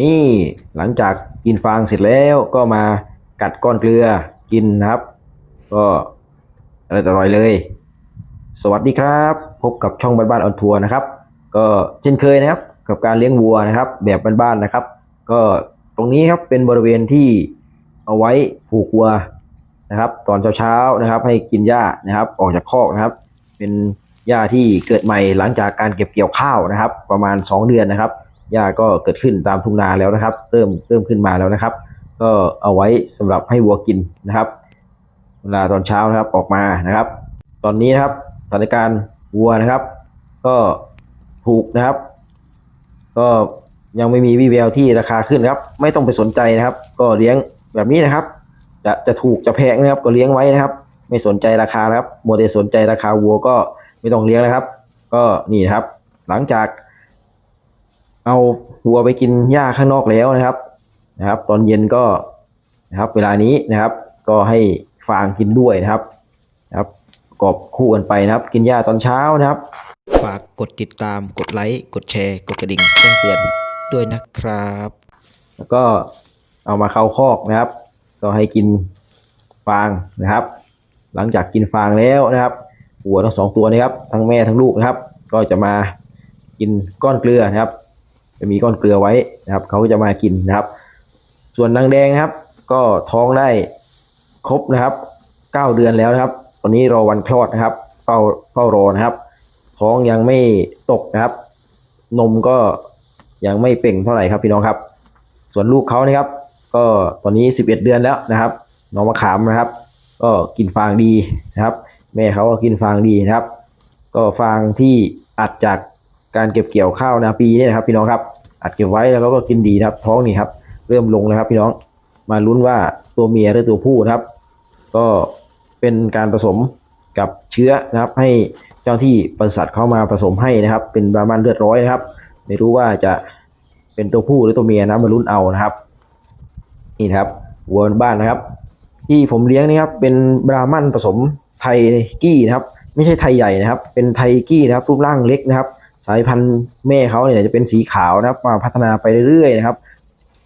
นี่หลังจากกินฟางเสร็จแล้วก็มากัดก้อนเกลือกินนะครับ ก็อร่อยๆเลย สวัสดีครับ พบกับช่องบ้านๆออนทัวร์นะครับ ก็เช่นเคยนะครับ กับการเลี้ยงวัวนะครับ แบบบ้านๆนะครับ ก็ตรงนี้ครับเป็นบริเวณที่เอาไว้ผูกวัวนะครับ ตอนเช้าๆนะครับ ให้กินหญ้านะครับ ออกจากคอกนะครับ เป็นหญ้าที่เกิดใหม่หลังจากการเก็บเกี่ยวข้าวนะครับ ประมาณ 2 เดือนนะครับ หญ้าก็เกิดขึ้นตามทุ่งนาแล้วนะครับ เริ่มเริ่มขึ้นมาแล้วนะครับ ก็เอาไว้สำหรับให้วัวกินนะครับ เวลาตอนเช้านะครับออกมานะครับ ตอนนี้นะครับสถานการณ์วัวนะครับ ก็ถูกนะครับ ก็ยังไม่มีวี่แววที่ราคาขึ้นนครับ ไม่ต้องไปสนใจนะครับ ก็เลี้ยงแบบนี้นะครับ จะจะถูกจะแพงนะครับ ก็เลี้ยงไว้นะครับ ไม่สนใจราคาครับโมเดลสนใจราคาวัวก็ไม่ต้องเลี้ยงนะครับ ก็นี่นครับ หลังจาก เอาวัวไปกินหญ้าข้างนอกแล้วนะครับนะครับ ตอนเย็นก็นะครับ เวลานี้นะครับ ก็ให้ฟางกินด้วยนะครับนะครับประกอบคู่กันไปนะครับ กินหญ้าตอนเช้านะครับ ฝากกดติดตามกดไลค์กดแชร์กดกระดิ่งแจ้งเตือนด้วยนะครับ แล้วก็เอามาเข้าคอกนะครับ ก็ให้กินฟางนะครับ หลังจากกินฟางแล้วนะครับวัวทั้งสองตัวนะครับ ทั้งแม่ทั้งลูกนะครับ ก็จะมากินก้อนเกลือนะครับ จะมีก้อนเกลือไว้นะครับเขาก็จะมากินนะครับ ส่วนนางแดงนะครับ ก็ท้องได้ครบนะครับเก้าเดือนแล้วนะครับตอนนี้รอวันคลอดนะครับเฝ้าเฝ้ารอนะครับ ท้องยังไม่ตกนะครับ นมก็ยังไม่เป่งเท่าไหร่ครับพี่น้องครับ ส่วนลูกเขานะครับ ก็ตอนนี้ 11 เดือนแล้วนะครับน้องมะขามนะครับ ก็กินฟางดีนะครับ แม่เขาก็กินฟางดีนะครับ ก็ฟางที่อัดจากการเก็บเกี่ยวข้าวนาปีเนี่ยนะครับ พี่น้องครับ อัดเก็บไว้แล้วก็กินดีนะครับ ท้องนี่ครับ เริ่มลงนะครับ พี่น้องมาลุ้นว่าตัวเมียหรือตัวผู้นะครับ ก็เป็นการผสมกับเชื้อนะครับ ให้เจ้าที่ปศุสัตว์เข้ามาผสมให้นะครับ เป็นบรามันเลือดร้อยนะครับ ไม่รู้ว่าจะเป็นตัวผู้หรือตัวเมียนะมาลุ้นเอานะครับนี่นะครับวัวบ้านนะครับ ที่ผมเลี้ยงนี่ครับเป็นบรามันผสมไทยกี้นะครับ ไม่ใช่ไทยใหญ่นะครับ เป็นไทยกี้นะครับรูปร่างเล็กนะครับ สายพันธุ์แม่เขาเนี่ยจะเป็นสีขาวนะครับ มาพัฒนาไปเรื่อยๆนะครับ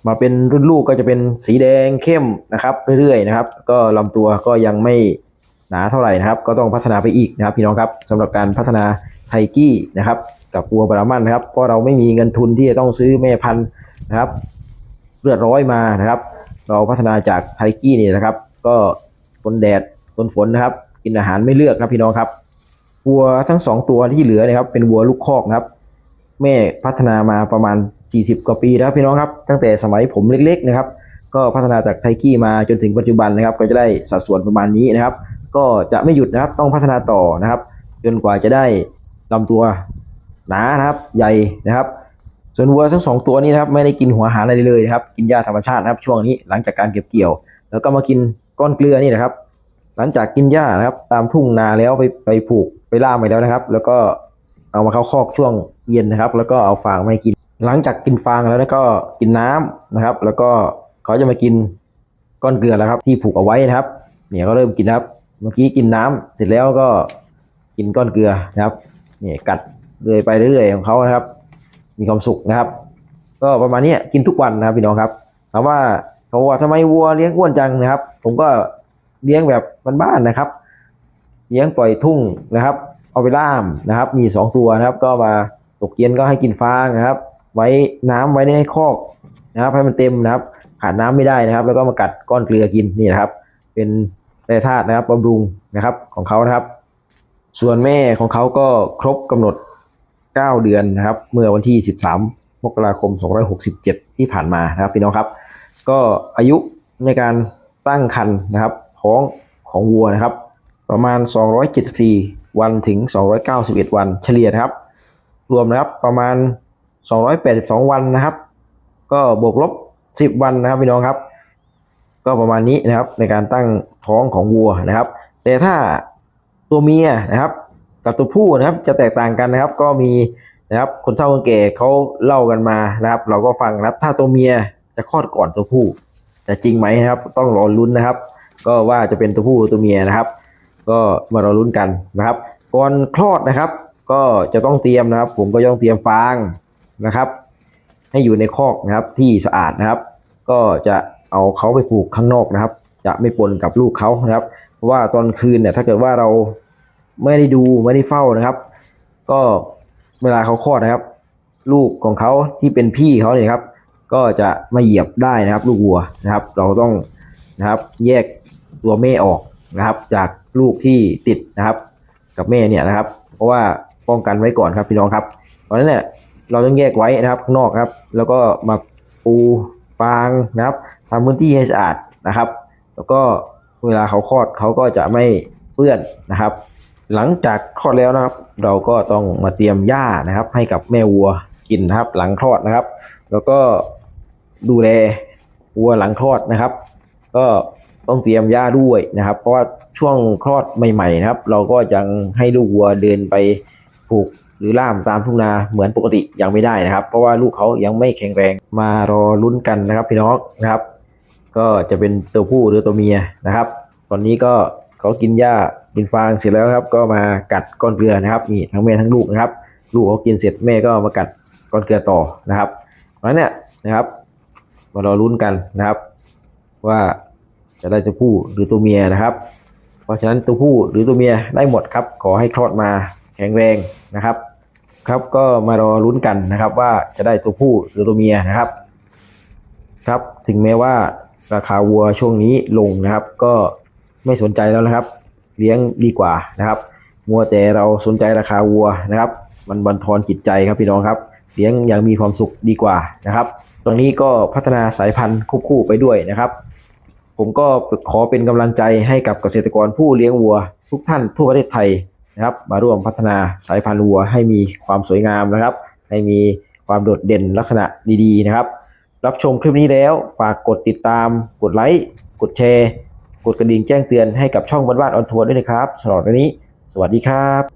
มาเป็นรุ่นลูกก็จะเป็นสีแดงเข้มนะครับ เรื่อยๆนะครับ ก็ลำตัวก็ยังไม่หนาเท่าไหร่นะครับ ก็ต้องพัฒนาไปอีกนะครับ พี่น้องครับสำหรับการพัฒนาไทกี้นะครับ กับวัวบรามันนะครับ เพราะเราไม่มีเงินทุนที่จะต้องซื้อแม่พันธุ์นะครับเลือดร้อยมานะครับ เราพัฒนาจากไทกี้นี่นะครับ ก็ทนแดดทนฝนนะครับ กินอาหารไม่เลือกนะพี่น้องครับ วัวทั้งสองตัวที่เหลือนะครับเป็นวัวลูกคอกนะครับ แม่พัฒนามาประมาณ 40 กว่าปีแล้วพี่น้องครับ ตั้งแต่สมัยผมเล็กๆนะครับ ก็พัฒนาจากไทกี้มาจนถึงปัจจุบันนะครับ ก็จะได้สัดส่วนประมาณนี้นะครับ ก็จะไม่หยุดนะครับต้องพัฒนาต่อนะครับ จนกว่าจะได้ลำตัวหนานะครับใหญ่นะครับส่วนวัวทั้งสองตัวนี้นะครับไม่ได้กินหัวอาหารอะไรเลยนะครับ กินหญ้าธรรมชาตินะครับช่วงนี้หลังจากการเก็บเกี่ยว แล้วก็มากินก้อนเกลือนี่นะครับ หลังจากกินหญ้านะครับ ตามทุ่งนาแล้วไปไปผูกไปล่ามไปแล้วนะครับ แล้วก็เอามาเข้าคอกช่วงเย็นนะครับ แล้วก็เอาฟางมาให้กิน หลังจากกินฟางแล้วก็กินน้ำนะครับ แล้วก็เขาจะมากินก้อนเกลือแล้วครับ ที่ผูกเอาไว้นะครับ เนี่ยก็เริ่มกินครับ เมื่อกี้กินน้ำเสร็จแล้วก็กินก้อนเกลือนะครับเนี่ยกัดเรื่อยไปเรื่อยๆของเขานะครับ มีความสุขนะครับ ก็ประมาณนี้กินทุกวันนะครับพี่น้องครับถามว่าเขาว่าทำไมวัวเลี้ยงอ้วนจังนะครับ ผมก็ เลี้ยงแบบบ้านๆนะครับ เลี้ยงปล่อยทุ่งนะครับ เอาไปล่ามนะครับ มีสองตัวนะครับ ก็มาตกเย็นก็ให้กินฟางนะครับ ไว้น้ำไว้ในคอกนะครับ ให้มันเต็มนะครับ ขาดน้ำไม่ได้นะครับ แล้วก็มากัดก้อนเกลือกินนี่นะครับ เป็นแร่ธาตุนะครับบำรุงนะครับของเขานะครับ ส่วนแม่ของเขาก็ครบกำหนด 9 เดือนนะครับ เมื่อวันที่ 13มกราคม 2567 ที่ผ่านมานะครับพี่น้องครับ ก็อายุในการตั้งครรภ์นะครับ ท้องของวัวนะครับ ประมาณ 274 วันถึง 291 วันเฉลี่ยนะครับ รวมนะครับประมาณ 282 วันนะครับ ก็บวกลบ 10 วันนะครับพี่น้องครับ ก็ประมาณนี้นะครับในการตั้งท้องของวัวนะครับ แต่ถ้าตัวเมียนะครับ กับตัวผู้นะครับจะแตกต่างกันนะครับ ก็มีนะครับคนเฒ่าคนแก่เขาเล่ากันมานะครับ เราก็ฟังนะครับ ถ้าตัวเมียจะคลอดก่อนตัวผู้แต่จริงไหมนะครับ ต้องรอลุ้นนะครับ ก็ว่าจะเป็นตัวผู้ตัวเมียนะครับ ก็มารอลุ้นกันนะครับก่อนคลอดนะครับ ก็จะต้องเตรียมนะครับ ผมก็ต้องเตรียมฟางนะครับใให้อยู่ในคอกนะครับที่สะอาดนะครับ ก็จะเอาเขาไปผูกข้างนอกนะครับ จะไม่ปนกับลูกเขานะครับ เพราะว่าตอนคืนเนี่ยถ้าเกิดว่าเราไม่ได้ดูไม่ได้เฝ้านะครับ ก็เวลาเขาคลอดนะครับ ลูกของเขาที่เป็นพี่เขาเนี่ยครับ ก็จะมาเหยียบได้นะครับ ลูกวัวนะครับ เราต้องนะครับ แยก ตัวแม่ออกนะครับ จากลูกที่ติดนะครับ กับแม่เนี่ยนะครับ เพราะว่าป้องกันไว้ก่อนครับพี่น้องครับเพราะนั้นเนี่ยเราต้องแยกไว้นะครับข้างนอกครับ แล้วก็มาปูฟางนะครับทำพื้นที่ให้สะอาดนะครับ แล้วก็เวลาเขาคลอดเขาก็จะไม่เปื้อนนะครับ หลังจากคลอดแล้วนะครับ เราก็ต้องมาเตรียมหญ้านะครับ ให้กับแม่วัวกินนะครับ หลังคลอดนะครับ แล้วก็ดูแลวัวหลังคลอดนะครับ ก็ ต้องเตรียมหญ้าด้วยนะครับ เพราะว่าช่วงคลอดใหม่ๆนะครับ เราก็ยังให้ลูกวัวเดินไปผูกหรือล่ามตามทุ่งนาเหมือนปกติยังไม่ได้นะครับ เพราะว่าลูกเขายังไม่แข็งแรงมารอลุ้นกันนะครับพี่น้องนะครับ ก็จะเป็นตัวผู้หรือตัวเมียนะครับ ตอนนี้ก็เขากินหญ้ากินฟางเสร็จแล้วครับ ก็มากัดก้อนเกลือนะครับนี่ทั้งแม่ทั้งลูกนะครับ ลูกเขากินเสร็จแม่ก็มากัดก้อนเกลือต่อนะครับเพราะฉะนั้นเนี่ยนะครับมารอลุ้นกันนะครับ ว่า จะได้ตัวผู้หรือตัวเมียนะครับ เพราะฉะนั้นตัวผู้หรือตัวเมียได้หมดครับ ขอให้คลอดมาแข็งแรงนะครับ ครับก็มารอลุ้นกันนะครับ ว่าจะได้ตัวผู้หรือตัวเมียนะครับ ครับถึงแม้ว่าราคาวัวช่วงนี้ลงนะครับ ก็ไม่สนใจแล้วนะครับ เลี้ยงดีกว่านะครับมัวแต่เราสนใจราคาวัวนะครับ มันบันทอนจิตใจครับพี่น้องครับเลี้ยงอย่างมีความสุขดีกว่านะครับ ตรงนี้ก็พัฒนาสายพันธุ์ควบคู่ไปด้วยนะครับ ผมก็ขอเป็นกำลังใจให้กับเกษตรกรผู้เลี้ยงวัว ทุกท่านทั่วประเทศไทยนะครับ มาร่วมพัฒนาสายพันธุ์วัว ให้มีความสวยงามนะครับ ให้มีความโดดเด่นลักษณะดีๆนะครับ รับชมคลิปนี้แล้วฝากกดติดตาม กดไลค์กดแชร์ กดกระดิ่งแจ้งเตือนให้กับช่องบ้านๆออนทัวร์ด้วยนะครับสำหรับวันนี้ สวัสดีครับ